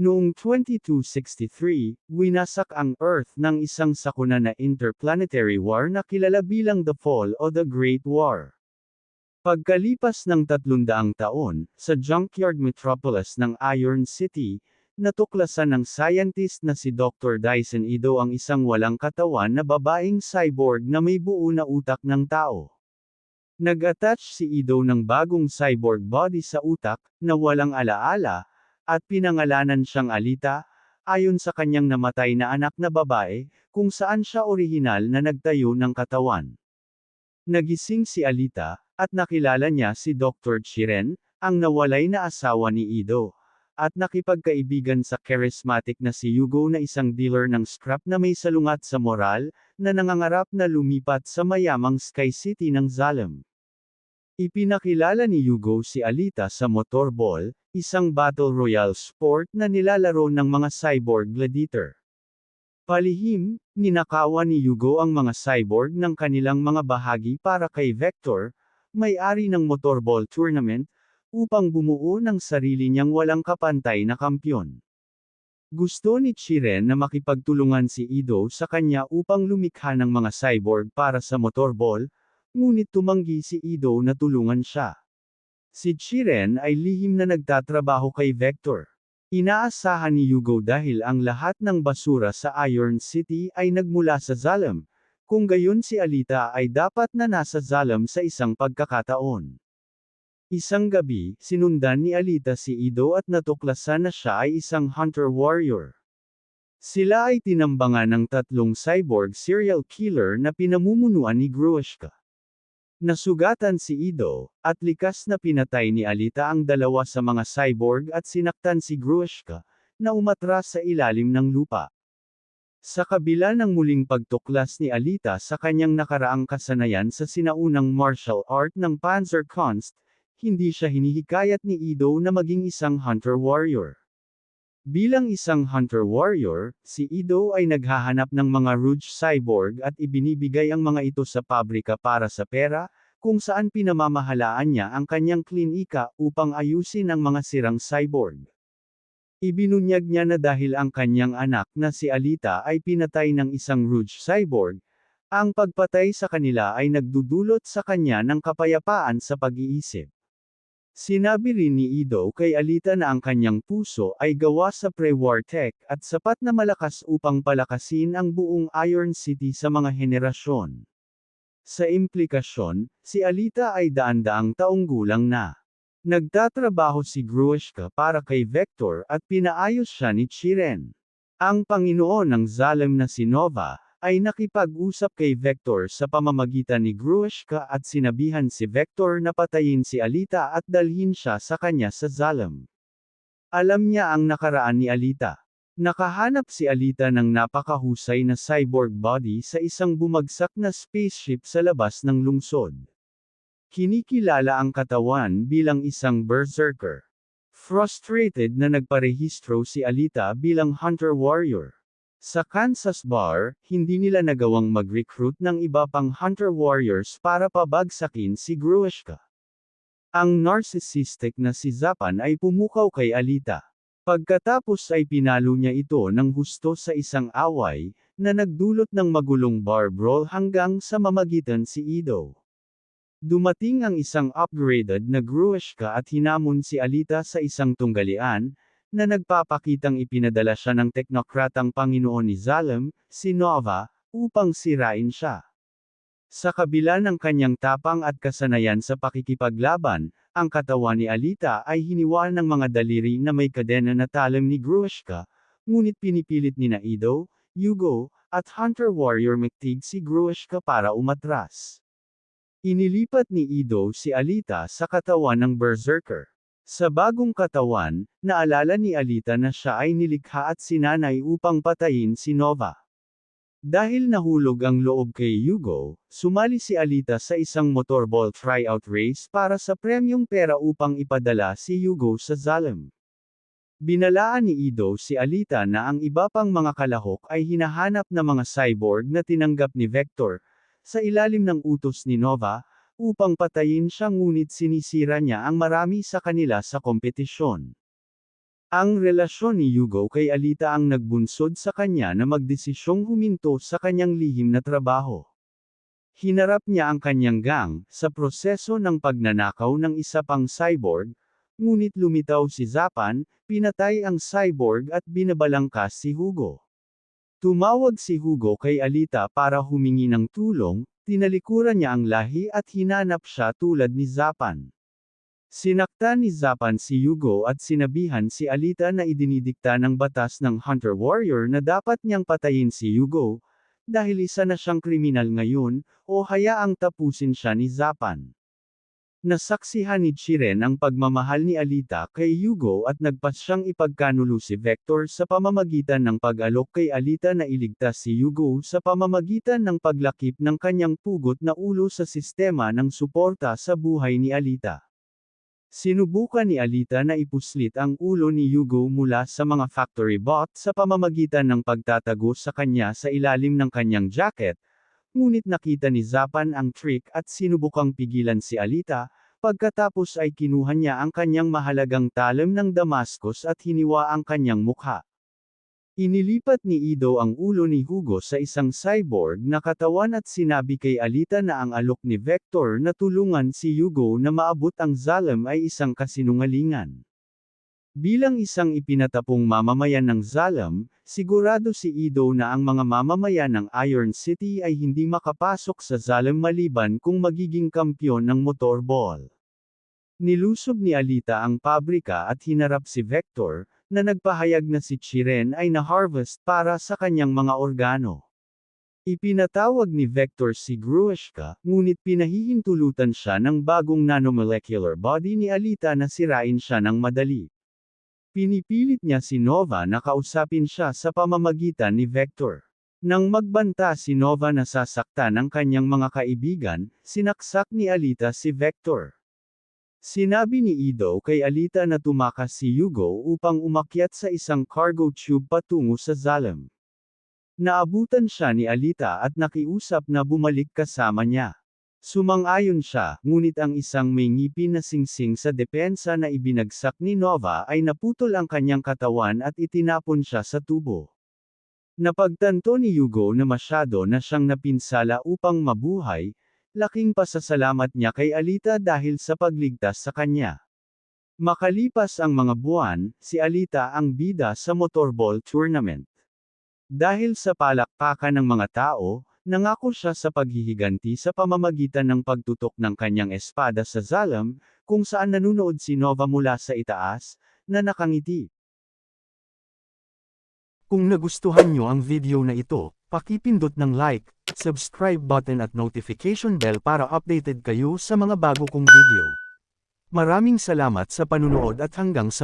Noong 2263, winasak ang Earth ng isang sakuna na interplanetary war na kilala bilang The Fall o The Great War. Pagkalipas ng 300 taon, sa junkyard metropolis ng Iron City, natuklasan ng scientist na si Dr. Dyson Ido ang isang walang katawan na babaeng cyborg na may buo na utak ng tao. Nag-attach si Ido ng bagong cyborg body sa utak, na walang alaala, at pinangalanan siyang Alita, ayon sa kanyang namatay na anak na babae, kung saan siya orihinal na nagtayo ng katawan. Nagising si Alita, at nakilala niya si Dr. Chiren, ang nawalay na asawa ni Ido, at nakipagkaibigan sa charismatic na si Yugo na isang dealer ng scrap na may salungat sa moral, na nangangarap na lumipat sa mayamang Sky City ng Zalem. Ipinakilala ni Yugo si Alita sa motorball, isang battle royale sport na nilalaro ng mga cyborg gladiator. Palihim, ninakawan ni Yugo ang mga cyborg ng kanilang mga bahagi para kay Vector, may-ari ng motorball tournament, upang bumuo ng sarili niyang walang kapantay na kampyon. Gusto ni Chiren na makipagtulungan si Ido sa kanya upang lumikha ng mga cyborg para sa motorball, Ngunit tumanggi si Ido na tulungan siya. Si Chiren ay lihim na nagtatrabaho kay Vector. Inaasahan ni Yugo dahil ang lahat ng basura sa Iron City ay nagmula sa Zalem. Kung gayon si Alita ay dapat na nasa Zalem sa isang pagkakataon. Isang gabi, sinundan ni Alita si Ido at natuklasan na siya ay isang hunter-warrior. Sila ay tinambangan ng tatlong cyborg serial killer na pinamumunuan ni Grueshka. Nasugatan si Ido, at likas na pinatay ni Alita ang dalawa sa mga cyborg at sinaktan si Grueshka, na umatras sa ilalim ng lupa. Sa kabila ng muling pagtuklas ni Alita sa kanyang nakaraang kasanayan sa sinaunang martial art ng Panzerkunst, hindi siya hinihikayat ni Ido na maging isang hunter-warrior. Bilang isang hunter-warrior, si Ido ay naghahanap ng mga Rouge cyborg at ibinibigay ang mga ito sa pabrika para sa pera, kung saan pinamamahalaan niya ang kanyang klinika upang ayusin ang mga sirang cyborg. Ibinunyag niya na dahil ang kanyang anak na si Alita ay pinatay ng isang Rouge cyborg, ang pagpatay sa kanila ay nagdudulot sa kanya ng kapayapaan sa pag-iisip. Sinabi rin ni Ido kay Alita na ang kanyang puso ay gawa sa pre-war tech at sapat na malakas upang palakasin ang buong Iron City sa mga henerasyon. Sa implikasyon, si Alita ay daan-daang taong gulang na. Nagtatrabaho si Grueshka para kay Vector at pinaayos siya ni Chiren. Ang Panginoon ng Zalem na si Nova, ay nakipag-usap kay Vector sa pamamagitan ni Grueshka at sinabihan si Vector na patayin si Alita at dalhin siya sa kanya sa Zalem. Alam niya ang nakaraan ni Alita. Nakahanap si Alita ng napakahusay na cyborg body sa isang bumagsak na spaceship sa labas ng lungsod. Kinikilala ang katawan bilang isang berserker. Frustrated na nagparehistro si Alita bilang hunter-warrior. Sa Kansas Bar, hindi nila nagawang mag-recruit ng iba pang Hunter Warriors para pabagsakin si Grueshka. Ang narcissistic na si Zapan ay pumukaw kay Alita. Pagkatapos ay pinalo niya ito ng husto sa isang away, na nagdulot ng magulong bar brawl hanggang sa mamagitan si Ido. Dumating ang isang upgraded na Grueshka at hinamon si Alita sa isang tunggalian, na nagpapakitang ipinadala siya ng teknokratang Panginoon ni Zalem, si Nova, upang sirain siya. Sa kabila ng kanyang tapang at kasanayan sa pakikipaglaban, ang katawan ni Alita ay hiniwa ng mga daliri na may kadena na talim ni Grueshka, ngunit pinipilit ni Naido, Yugo, at Hunter Warrior Mektig si Grueshka para umatras. Inilipat ni Ido si Alita sa katawan ng Berserker. Sa bagong katawan, naalala ni Alita na siya ay nilikha at sinanay upang patayin si Nova. Dahil nahulog ang loob kay Yugo, sumali si Alita sa isang motorball tryout race para sa premyong pera upang ipadala si Yugo sa Zalem. Binalaan ni Ido si Alita na ang iba pang mga kalahok ay hinahanap na mga cyborg na tinanggap ni Vector, sa ilalim ng utos ni Nova, upang patayin siya ngunit sinisira niya ang marami sa kanila sa kompetisyon. Ang relasyon ni Yugo kay Alita ang nagbunsod sa kanya na magdesisyong huminto sa kanyang lihim na trabaho. Hinarap niya ang kanyang gang sa proseso ng pagnanakaw ng isa pang cyborg, ngunit lumitaw si Zapan, pinatay ang cyborg at binabalangkas si Hugo. Tumawag si Hugo kay Alita para humingi ng tulong, tinalikuran niya ang lahi at hinanap siya tulad ni Zapan. Sinaktan ni Zapan si Yugo at sinabihan si Alita na idinidikta ng batas ng Hunter Warrior na dapat niyang patayin si Yugo, dahil isa na siyang kriminal ngayon, o hayaang tapusin siya ni Zapan. Nasaksihan ni Chiren ang pagmamahal ni Alita kay Yugo at nagpas siyang ipagkanulo si Vector sa pamamagitan ng pag-alok kay Alita na iligtas si Yugo sa pamamagitan ng paglakip ng kanyang pugot na ulo sa sistema ng suporta sa buhay ni Alita. Sinubukan ni Alita na ipuslit ang ulo ni Yugo mula sa mga factory bot sa pamamagitan ng pagtatago sa kanya sa ilalim ng kanyang jacket, ngunit nakita ni Zapan ang trick at sinubukang pigilan si Alita, pagkatapos ay kinuha niya ang kanyang mahalagang talim ng Damascus at hiniwa ang kanyang mukha. Inilipat ni Ido ang ulo ni Hugo sa isang cyborg na katawan at sinabi kay Alita na ang alok ni Vector na tulungan si Hugo na maabot ang Zalem ay isang kasinungalingan. Bilang isang ipinatapong mamamayan ng Zalem, sigurado si Ido na ang mga mamamayan ng Iron City ay hindi makapasok sa Zalem maliban kung magiging kampyon ng motorball. Nilusob ni Alita ang pabrika at hinarap si Vector, na nagpahayag na si Chiren ay na-harvest para sa kanyang mga organo. Ipinatawag ni Vector si Grueshka, ngunit pinahihintulutan siya ng bagong nanomolecular body ni Alita na sirain siya ng madali. Pinipilit niya si Nova na kausapin siya sa pamamagitan ni Vector. Nang magbanta si Nova na sasaktan ang kanyang mga kaibigan, sinaksak ni Alita si Vector. Sinabi ni Ido kay Alita na tumakas si Yugo upang umakyat sa isang cargo tube patungo sa Zalem. Naabutan siya ni Alita at nakiusap na bumalik kasama niya. Sumang-ayon siya, ngunit ang isang may ngipin na singsing sa depensa na ibinagsak ni Nova ay naputol ang kanyang katawan at itinapon siya sa tubo. Napagtanto ni Yugo na masyado na siyang napinsala upang mabuhay, Laking pasasalamat niya kay Alita dahil sa pagligtas sa kanya. Makalipas ang mga buwan, si Alita ang bida sa motorball tournament. Dahil sa palakpakan ng mga tao, nangako siya sa paghihiganti sa pamamagitan ng pagtutok ng kanyang espada sa Zalam, kung saan nanunood si Nova mula sa itaas, na nakangiti. Kung nagustuhan nyo ang video na ito, pakipindot ng like, subscribe button at notification bell para updated kayo sa mga bago kong video. Maraming salamat sa panunood at hanggang sa.